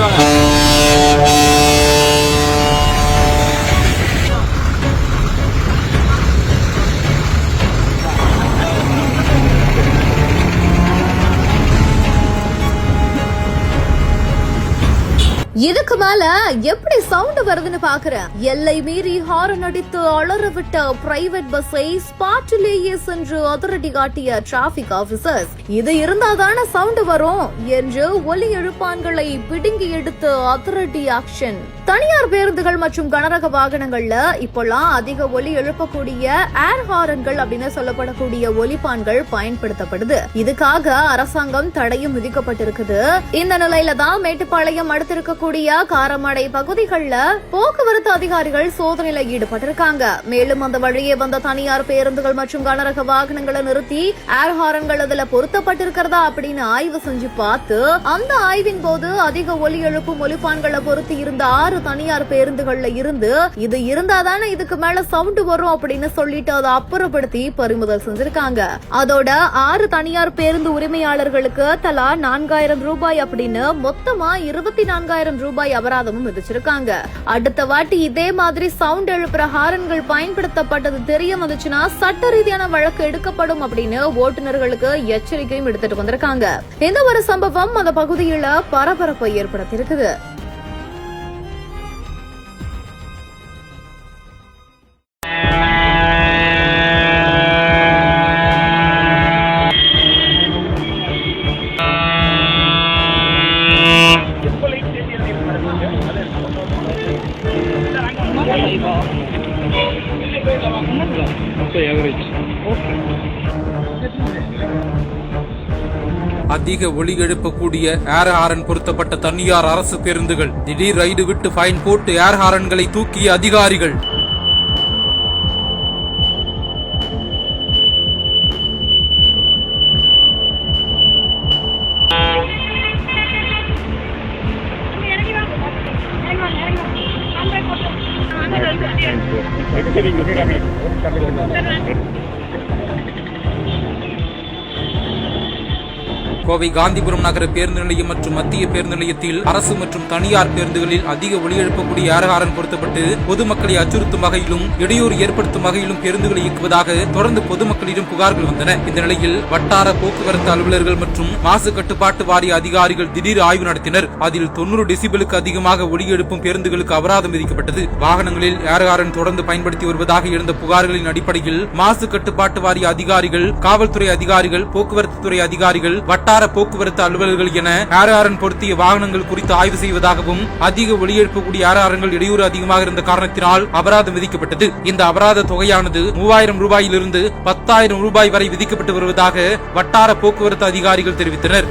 agora. இதுக்கு மேல எப்படி சவுண்ட் வருதுன்னு பாக்குறேன். எல்லை மீறி ஹாரன் அடித்து அலற விட்ட பிரைவேட் பஸ்ஸை ஸ்பாட்டிலேயே சென்று அதிரடி காட்டிய டிராபிக் ஆபீசர்ஸ் இது இருந்தாதான சவுண்ட் வரும் என்று ஒலி எழுப்பான்களை பிடுங்கி எடுத்து அதிரடி ஆக்ஷன் தனியார் பேருந்துகள் மற்றும் கனரக வாகனங்கள்ல இப்பெல்லாம் அதிக ஒலி எழுப்பக்கூடிய ஏர் ஹாரன்கள் அப்படின்னு சொல்லப்படக்கூடிய ஒலிப்பான்கள் பயன்படுத்தப்படுது. இதுக்காக அரசாங்கம் தடையும் விதிக்கப்பட்டிருக்குது. இந்த நிலையில தான் மேட்டுப்பாளையம் அடுத்திருக்கக்கூடிய காரமடை பகுதிகளில் போக்குவரத்து அதிகாரிகள் சோதனையில ஈடுபட்டிருக்காங்க. மேலும் அந்த வழியே வந்த தனியார் பேருந்துகள் மற்றும் கனரக வாகனங்களை நிறுத்தி ஏர் ஹாரன்கள் அதுல பொருத்தப்பட்டிருக்கிறதா அப்படின்னு ஆய்வு செஞ்சு பார்த்து அந்த ஆய்வின் போது அதிக ஒலி எழுப்பும் ஒலிப்பான்களை பொருத்தி இருந்த ஆறு தனியார் பேருந்துகள்ல இருந்து இது இருந்தாதானே இதுக்கு மேல சவுண்ட் வரும் அப்படின்னு சொல்லிட்டு அதை அப்புறப்படுத்தி பறிமுதல் செஞ்சிருக்காங்க. அதோட ஆறு தனியார் பேருந்து உரிமையாளர்களுக்கு தலா நான்காயிரம் ரூபாய் அப்படின்னு மொத்தமா இருபத்தி நான்காயிரம் ரூபாய் அபராதமும் விதிச்சிருக்காங்க. அடுத்த வாட்டி இதே மாதிரி சவுண்ட் எழுப்புற ஹாரன்கள் பயன்படுத்தப்பட்டது தெரிய வந்துச்சுன்னா சட்ட ரீதியான வழக்கு எடுக்கப்படும் அப்படின்னு ஓட்டுநர்களுக்கு எச்சரிக்கையும் எடுத்துட்டு வந்திருக்காங்க. இந்த ஒரு சம்பவம் அந்த பகுதியில பரபரப்பை ஏற்படுத்தியிருக்குது. அதிக ஒளி எழுப்பக்கூடிய ஏர் ஹாரன் பொருத்தப்பட்ட தனியார் அரசு பேருந்துகள். திடீர் ரைடு விட்டு ஃபைன் போட்டு ஏர் ஹாரன்களை தூக்கிய அதிகாரிகள். エクセリング手紙。கோவை காந்திபுரம் நகர பேருந்து நிலையம் மற்றும் மத்திய பேருந்து நிலையத்தில் அரசு மற்றும் தனியார் பேருந்துகளில் அதிக ஒளி எழுப்பக்கூடிய ஏர் பொருத்தப்பட்டு பொதுமக்களை அச்சுறுத்தும் வகையிலும் இடையூறு ஏற்படுத்தும் வகையிலும் பேருந்துகளை இயக்குவதாக தொடர்ந்து பொதுமக்களிடம் புகார்கள் வந்தன. இந்த நிலையில் வட்டார போக்குவரத்து அலுவலர்கள் மற்றும் மாசு கட்டுப்பாட்டு வாரிய அதிகாரிகள் திடீர் ஆய்வு நடத்தினர். அதில் தொண்ணூறு டெசிபலுக்கு அதிகமாக ஒளி எழுப்பும் பேருந்துகளுக்கு அபராதம் விதிக்கப்பட்டது. வாகனங்களில் ஏரகாரன் தொடர்ந்து பயன்படுத்தி வருவதாக எழுந்த புகார்களின் அடிப்படையில் மாசு கட்டுப்பாட்டு வாரிய அதிகாரிகள் காவல்துறை அதிகாரிகள் போக்குவரத்து துறை அதிகாரிகள் வட்டார போக்குவரத்து அலுவலர்கள் என ஏர் ஹாரன் பொருத்திய வாகனங்கள் குறித்து ஆய்வு செய்வதாகவும் அதிக ஒளியெழுப்பக்கூடிய எழுப்பக்கூடிய ஏர் ஹாரன்கள் இடையூறு அதிகமாக இருந்த காரணத்தினால் அபராதம் விதிக்கப்பட்டது. இந்த அபராத தொகையானது மூவாயிரம் ரூபாயிலிருந்து பத்தாயிரம் ரூபாய் வரை விதிக்கப்பட்டு வருவதாக வட்டார போக்குவரத்து அதிகாரிகள் தெரிவித்தனர்.